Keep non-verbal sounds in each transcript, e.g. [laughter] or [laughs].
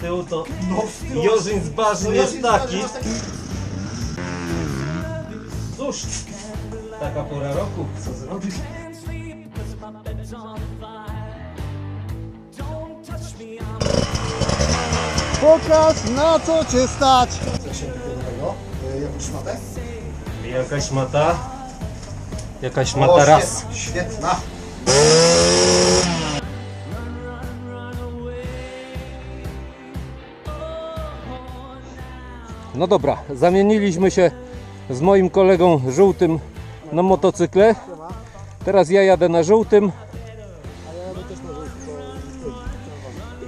tyłu, to No, w tył. Jorzyn Zbażny No, jest Jorzyn taki. Masz. Cóż, taka pora roku. Co zrobić? Pokaż na co cię stać! Coś się takiego nowego? Y, Jakąś szmatę? Jakaś mata? Jakaś O, mata raz. świetna, Świetna! No dobra, zamieniliśmy się z moim kolegą żółtym na motocykle. Teraz ja jadę na żółtym.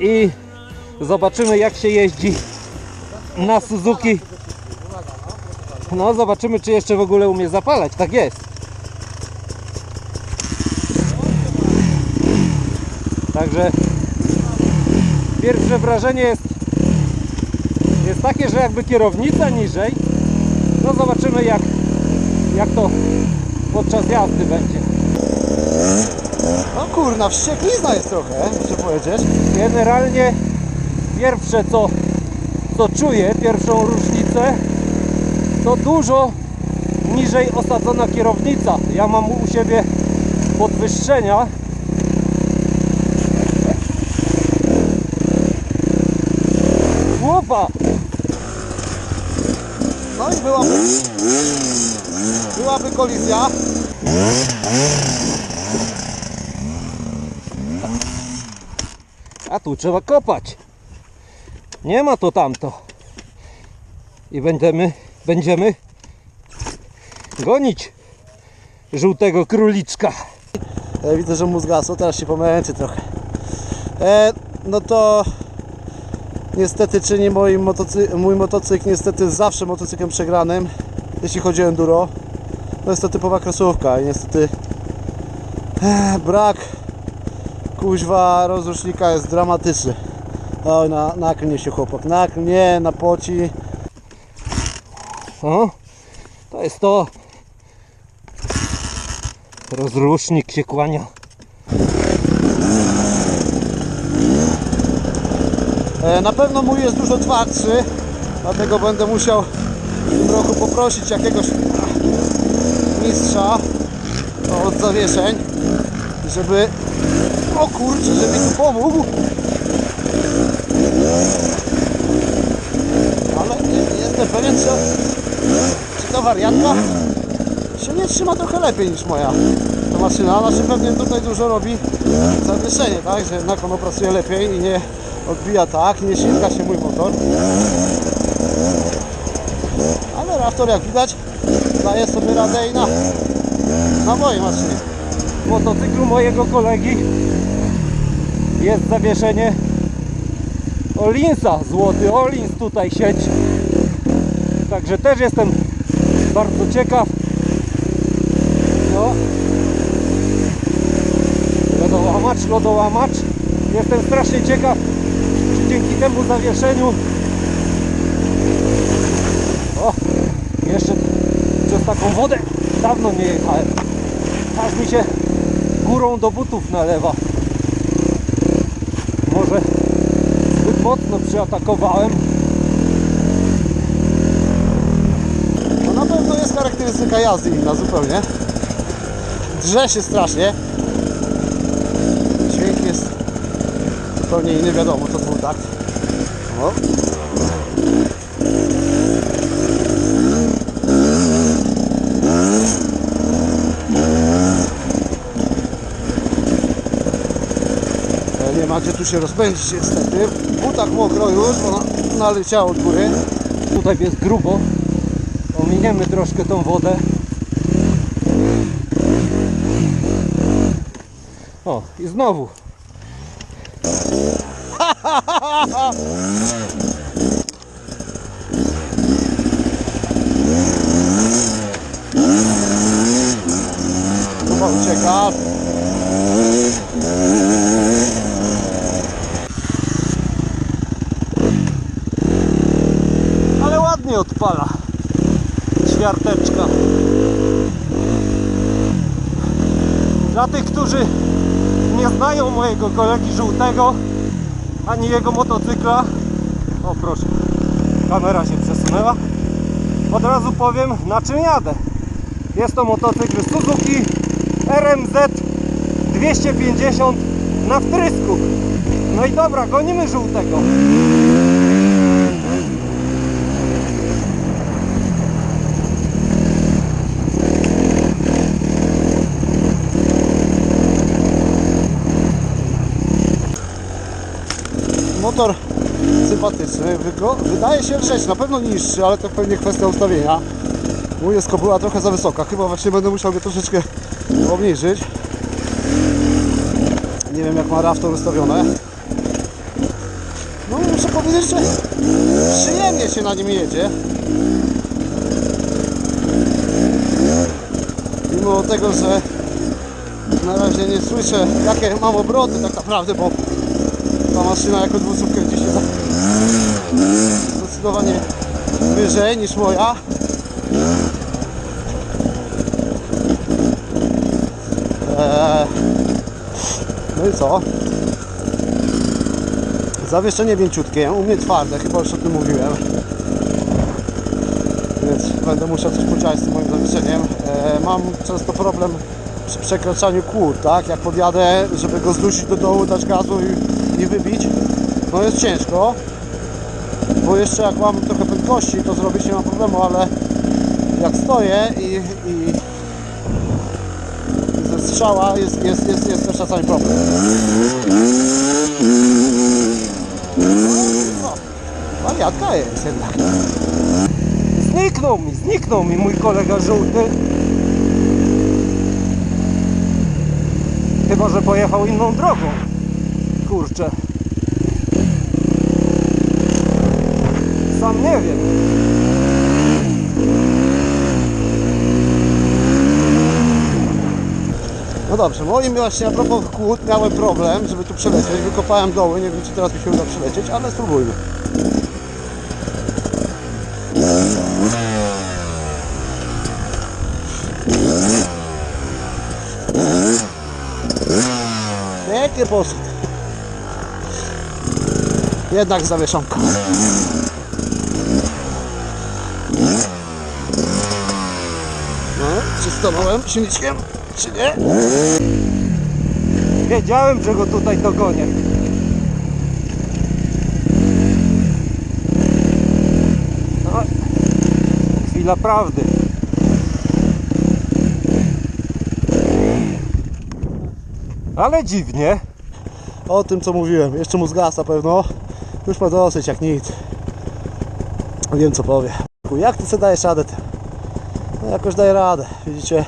I zobaczymy jak się jeździ na Suzuki. No zobaczymy czy jeszcze w ogóle umie zapalać. Tak jest. Także pierwsze wrażenie jest takie, że jakby kierownica niżej. No zobaczymy jak, jak to podczas jazdy będzie. No kurna, wścieklizna jest trochę, muszę powiedzieć. Generalnie pierwsze co, co czuję, pierwszą różnicę to dużo niżej osadzona kierownica. Ja mam u siebie podwyższenia. I byłaby... Byłaby kolizja. A tu trzeba kopać. Nie ma to tamto. I będziemy, będziemy gonić żółtego króliczka. E, widzę, że mu zgasło, teraz się pomęczy trochę. E, no to niestety czyni mój, motocy mój motocykl niestety zawsze motocyklem przegranym, jeśli chodzi o enduro. To jest to typowa krosówka i niestety e, brak kuźwa rozrusznika jest dramatyczny. Oj, na, naklnie się chłopak, naklnie, napoci. O, to jest to. Rozrusznik się kłania. Na pewno mój jest dużo twardszy, dlatego będę musiał roku poprosić jakiegoś mistrza od zawieszeń, żeby o kurczę, żeby mi tu pomógł. Ale jestem pewien, że czy ta wariatka się nie trzyma trochę lepiej niż moja ta maszyna. Znaczy pewnie tutaj dużo robi zawieszenie, tak? Że jednak ono pracuje lepiej i nie odbija tak, nie silka się mój motor. Ale Raptor jak widać daje sobie radę i na, na mojej maszynie. W motocyklu mojego kolegi jest zawieszenie Olinsa, złoty Olins tutaj sieć. Także też jestem bardzo ciekaw. No. Lodołamacz, lodołamacz. Jestem strasznie ciekaw, dzięki temu zawieszeniu o, jeszcze przez taką wodę dawno nie jechałem. Aż mi się górą do butów nalewa. Może zbyt mocno przyatakowałem. No na pewno jest charakterystyka jazdy inna zupełnie. Drze się strasznie. Dźwięk jest zupełnie inny, wiadomo, to dwutakt. O. E, Nie ma gdzie tu się rozpędzić niestety. W butach mokro już, bo na- naleciało od. Tutaj jest grubo. Ominiemy troszkę tą wodę. O, i znowu. Chyba ucieka. Ale odpala. Ćwiarteczka. Dla tych, którzy nie znają mojego kolegi żółtego ani jego motocykla, O proszę, kamera się przesunęła. Od razu powiem na czym jadę. Jest to motocykl Suzuki RMZ 250 na wtrysku. No i dobra, gonimy żółtego. Motor sympatyczny, wydaje się lżejszy, na pewno niższy, ale to pewnie kwestia ustawienia. Mój jest kopuła trochę za wysoka, chyba właśnie będę musiał go troszeczkę obniżyć. Nie wiem jak ma RAV to ustawione. No muszę powiedzieć, że przyjemnie się na nim jedzie. Mimo tego, że na razie nie słyszę jakie mam obroty tak naprawdę, bo maszyna jako dwucówka gdzieś jest zdecydowanie wyżej niż moja. Eee, no i co? Zawieszenie mięciutkie, u mnie twarde, chyba już o tym mówiłem. Więc będę musiał coś podziałać z tym moim zawieszeniem. Eee, mam często problem przy przekraczaniu kół, tak? Jak podjadę, żeby go zdusić do dołu, dać gazu i, wybić, no jest ciężko. Bo jeszcze jak mam trochę prędkości, to zrobić nie ma problemu, ale jak stoję i, i, ze strzała jest, jest, jest, jest też czasami problem. No, jest jednak. Zniknął mi, zniknął mi mój kolega żółty. Chyba, że pojechał inną drogą. Kurczę. Sam nie wiem. No dobrze, moim właśnie a propos kłód miałem problem, żeby tu przelecieć. Wykopałem doły, nie wiem czy teraz mi się uda przelecieć, ale spróbujmy. Pięknie poszedł. Jednak zawieszonka. No, czy stanąłem silniczkiem, czy nie? Wiedziałem, że go tutaj dogonię. No, chwila prawdy. Ale dziwnie. O tym co mówiłem, jeszcze mu zgasa pewno. Już ma dosyć jak nic. Wiem co powie. Jak ty sobie dajesz radę? No jakoś daję radę, widzicie.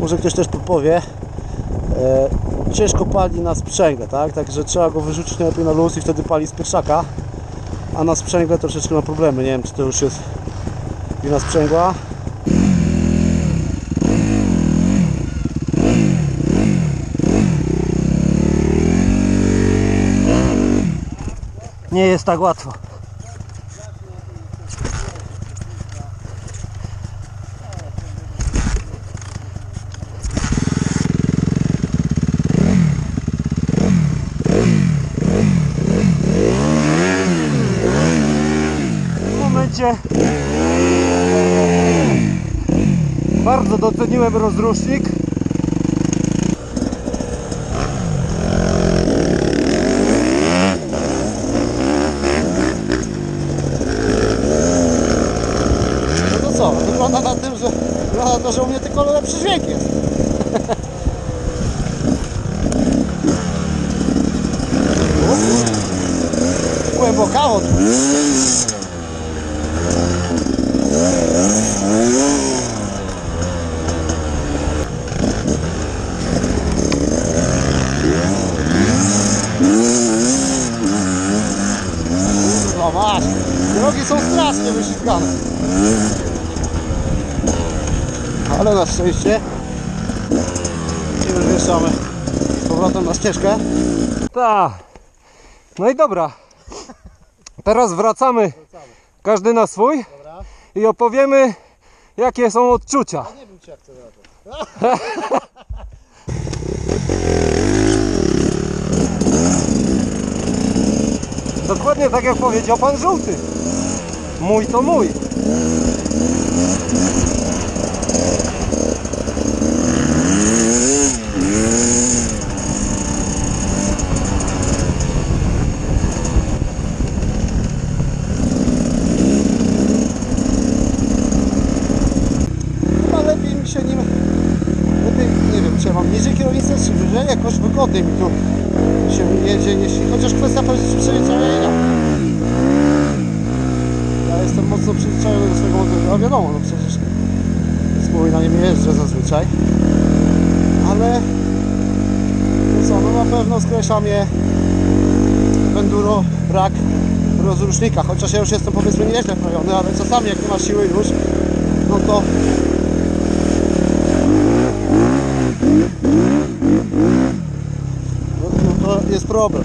Może ktoś też podpowie. E, ciężko pali na sprzęgle, tak? Także trzeba go wyrzucić najlepiej na luz i wtedy pali z pierwszaka. A na sprzęgle troszeczkę ma problemy. Nie wiem czy to już jest wina sprzęgła. Nie jest tak łatwo. W momencie bardzo doceniłem rozrusznik. No to Wygląda na tym, że na to, że u mnie tylko lepszy dźwięk jest. [laughs] Głęboka od. No masz. Drogi są strasznie wyślizgane. Ale na szczęście i już wjeżdżamy z powrotem na ścieżkę. Tak. No i dobra. Teraz wracamy każdy na swój i opowiemy jakie są odczucia. Nie wiem czy jak to Dokładnie tak jak powiedział pan żółty. Mój to mój. Chyba lepiej mi się nim... Lepiej, nie wiem, czy ja mam niżej kierownicę, czy wyżej, jakoś wygodniej mi tu się jedzie, jeśli... Chociaż kwestia przyzwyczajenia. Ja jestem mocno przyzwyczajony do swojego motoru, a wiadomo, no przecież góry na nim jeżdżę zazwyczaj. Ale... No co, no na pewno skreśla mnie w enduro brak rozrusznika, chociaż ja już jestem powiedzmy nieźle wprawiony, ale czasami jak nie ma siły już, no to no, no to jest problem.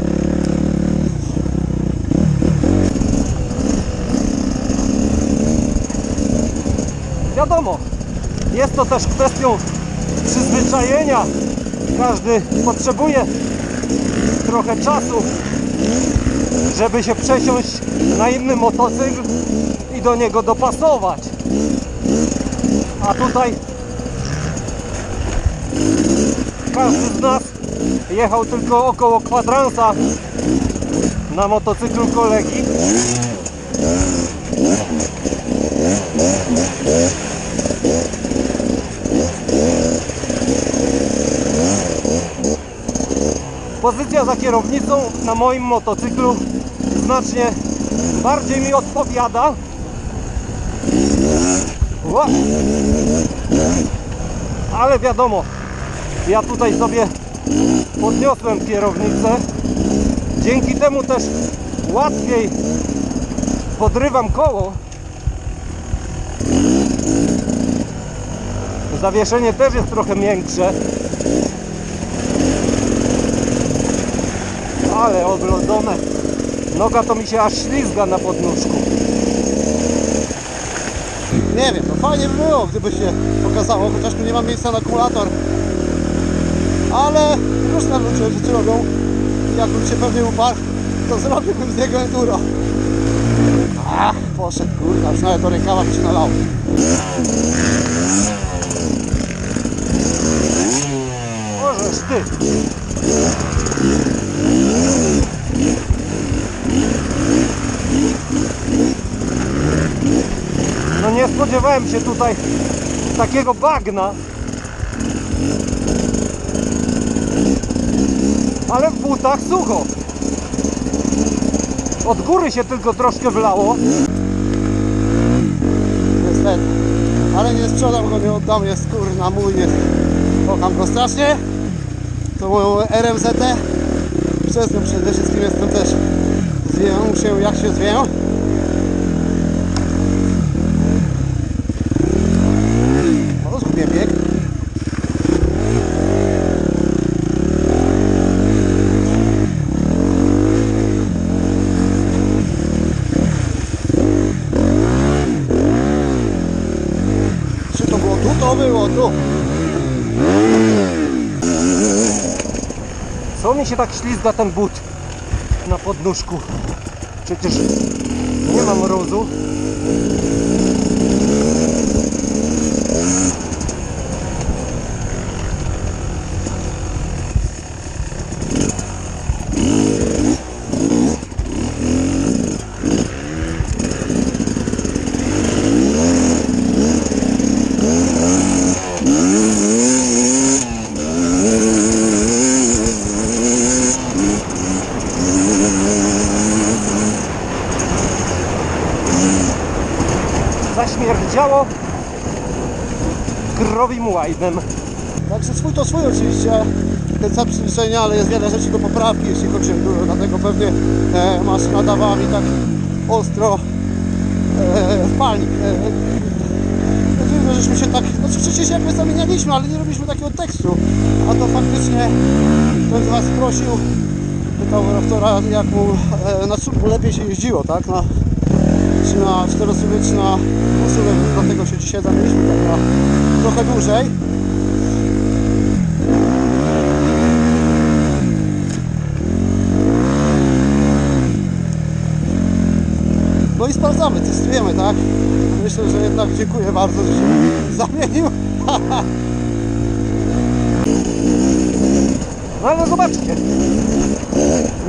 Wiadomo, jest to też kwestią przyzwyczajenia. Każdy potrzebuje trochę czasu, żeby się przesiąść na inny motocykl i do niego dopasować. A tutaj każdy z nas jechał tylko około kwadransa na motocyklu kolegi. Pozycja za kierownicą na moim motocyklu znacznie bardziej mi odpowiada. Ła. Ale wiadomo, ja tutaj sobie podniosłem kierownicę. Dzięki temu też łatwiej podrywam koło. Zawieszenie też jest trochę miększe. Ale oglodzone. Noga to mi się aż ślizga na podnóżku. Nie wiem, no fajnie by było, gdyby się pokazało, chociaż tu nie ma miejsca na akumulator. Ale różne ludzie rzeczy robią. Jakbym się pewnie uparł, to zrobiłbym z niego enduro. Ach, poszedł, kurwa, już nawet do rękawa mi się nalało. Możesz ty. No nie spodziewałem się tutaj takiego bagna. Ale w butach sucho. Od góry się tylko troszkę wlało. Niestety. Ale nie sprzedam go, nie oddam, jest kurna mój, jest. Kocham go strasznie. To moją RMZ. Nią przede wszystkim jestem też zwieją się jak się zwieją. No zgubię bieg. Czy to było tu? To było tu. Mi się tak ślizga ten but na podnóżku? Przecież nie mam mrozu. Zaśmierdziało krowim łajnem. Także swój to swój oczywiście. Ten przyzwyczajenia, ale jest wiele rzeczy do poprawki, jeśli chodzi o enduro. Dlatego pewnie e, maszyna dawała mi tak ostro e, palnik. E, dziwne, żeśmy się tak, znaczy się jakby zamienialiśmy, ale nie robiliśmy takiego tekstu. A to faktycznie ktoś z Was prosił, pytał Raftora, jak mu e, na mu lepiej się jeździło, tak? Na, czy na czterosuwie, czy na dwusuwie, więc dlatego się dzisiaj zamieniliśmy tak na trochę dłużej. i sprawdzamy, testujemy, tak? Myślę, że jednak dziękuję bardzo, że się [laughs] zamienił. [laughs] No ale zobaczcie.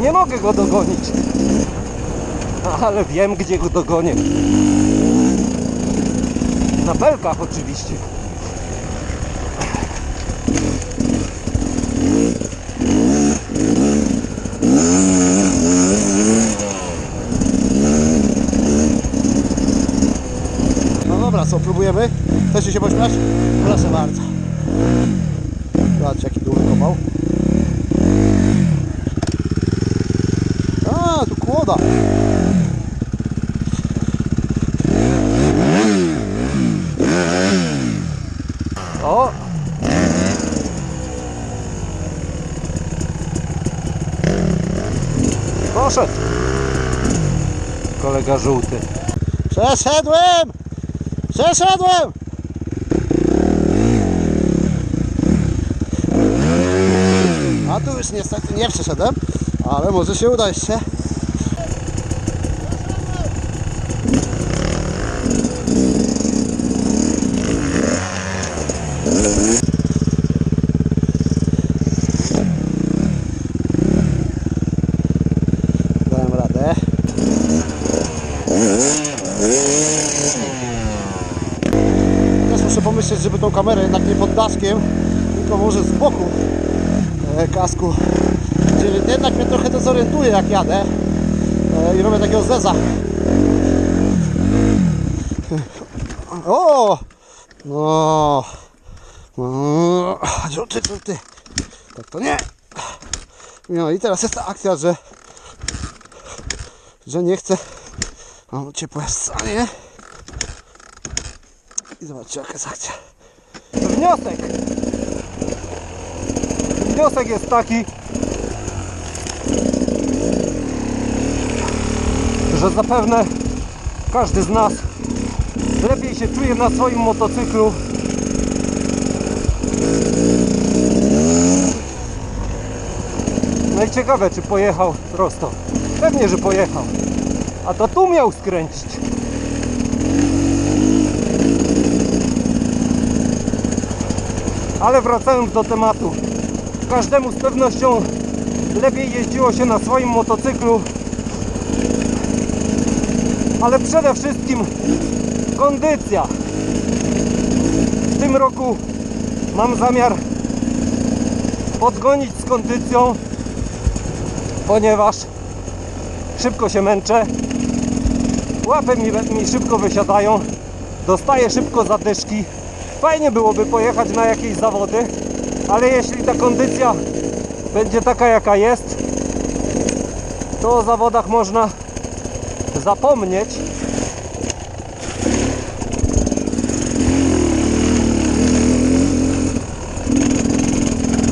Nie mogę go dogonić. Ale wiem, gdzie go dogonię. Na belkach oczywiście. No dobra, co, próbujemy? Chcecie się pośmiać? Proszę bardzo. Zobaczcie, jaki dół wykopał. A, tu kłoda. O! Poszedł. Kolega żółty. Przeszedłem! Przeszedłem! A tu już niestety nie przeszedłem, ale może się uda jeszcze. Dałem radę. Też muszę pomyśleć, żeby tą kamerę jednak nie pod daszkiem, tylko może z boku e, kasku. Gdzie jednak mnie trochę dezorientuje jak jadę e, i robię takiego zeza. O! No! No! Żółty. Tak to nie. No i teraz jest ta akcja, że że nie chcę. Mam ciepłe stanie. I zobaczcie jaka jest akcja. Wniosek. Wniosek jest taki, że zapewne każdy z nas lepiej się czuje na swoim motocyklu. No i ciekawe, czy pojechał prosto. Pewnie, że pojechał. A to tu miał skręcić. Ale wracając do tematu. Każdemu z pewnością lepiej jeździło się na swoim motocyklu. Ale przede wszystkim kondycja. W tym roku mam zamiar podgonić z kondycją, ponieważ szybko się męczę. Łapy mi, mi szybko wysiadają. Dostaję szybko zadyszki. Fajnie byłoby pojechać na jakieś zawody, ale jeśli ta kondycja będzie taka jaka jest, to o zawodach można zapomnieć.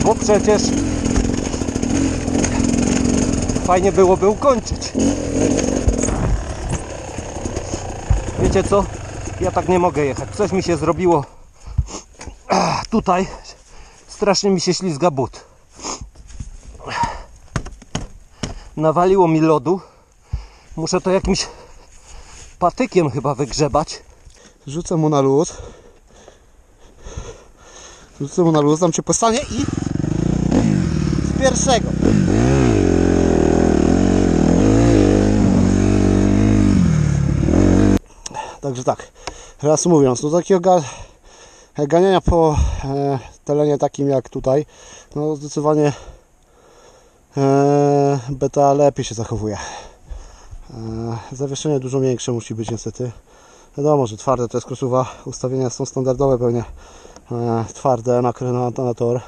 Bo przecież fajnie byłoby ukończyć. Wiecie co? Ja tak nie mogę jechać. Coś mi się zrobiło tutaj. Strasznie mi się ślizga but. Nawaliło mi lodu. Muszę to jakimś patykiem chyba wygrzebać. Rzucę mu na luz. Rzucę mu na luz, dam cię po stanie i z pierwszego. Także tak, reasumując, no takiego ga ganiania po e, terenie takim jak tutaj, no zdecydowanie e, beta lepiej się zachowuje. E, zawieszenie dużo większe musi być niestety. Wiadomo, że twarde to jest krosuwa. Ustawienia są standardowe pewnie. E, twarde na, na, na tor.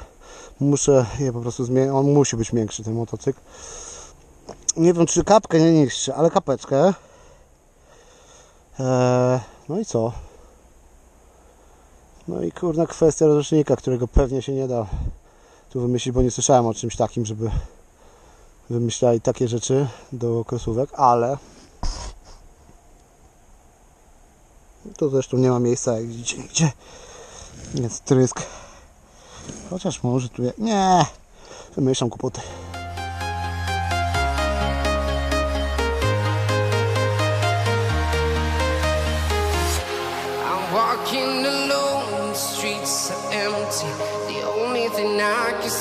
Muszę je po prostu zmienić. On musi być większy ten motocykl. Nie wiem czy kapkę nie niższy, ale kapeczkę. E, no i co? No i kurna kwestia rozrusznika, którego pewnie się nie da tu wymyślić, bo nie słyszałem o czymś takim, żeby wymyślali takie rzeczy do krosówek, ale Tu zresztą nie ma miejsca, jak widzicie, nigdzie. Jest trysk. Chociaż może tu... Nie! Wymyślam kłopoty.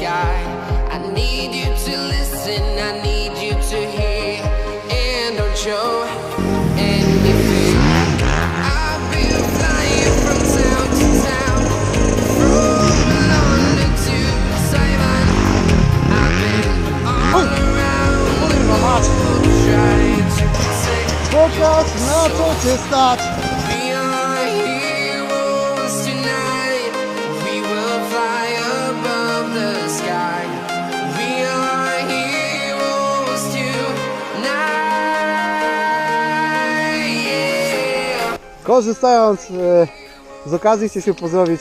sky. I need you to listen, I need you to hear, and don't show anything. I've been flying from town to town, from London to Taiwan. I've been all around the world trying to protect. Co cię Korzystając e, z okazji chcę się pozdrowić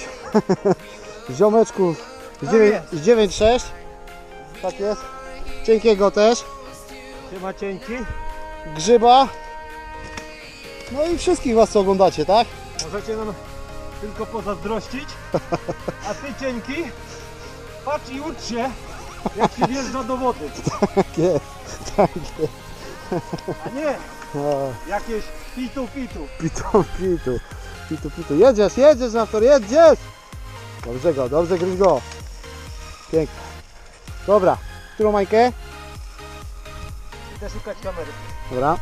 [laughs] ziomeczków z Tak dziewię- jest. z 9.6 Tak jest. Cienkiego też. Siema cienki. Grzyba. No i wszystkich was co oglądacie, tak? Możecie nam tylko pozazdrościć. A ty cienki, patrz i ucz się, jak się wjeżdża do wody. [laughs] Tak jest. Tak jest. A nie O, jakieś pitu pitu. pitu, pitu. Pitu, pitu. Jedziesz, jedziesz na tor, jedziesz! Dobrze go, dobrze gryź go. Pięknie. Dobra, którą majkę? Idę szukać kamery. Dobra.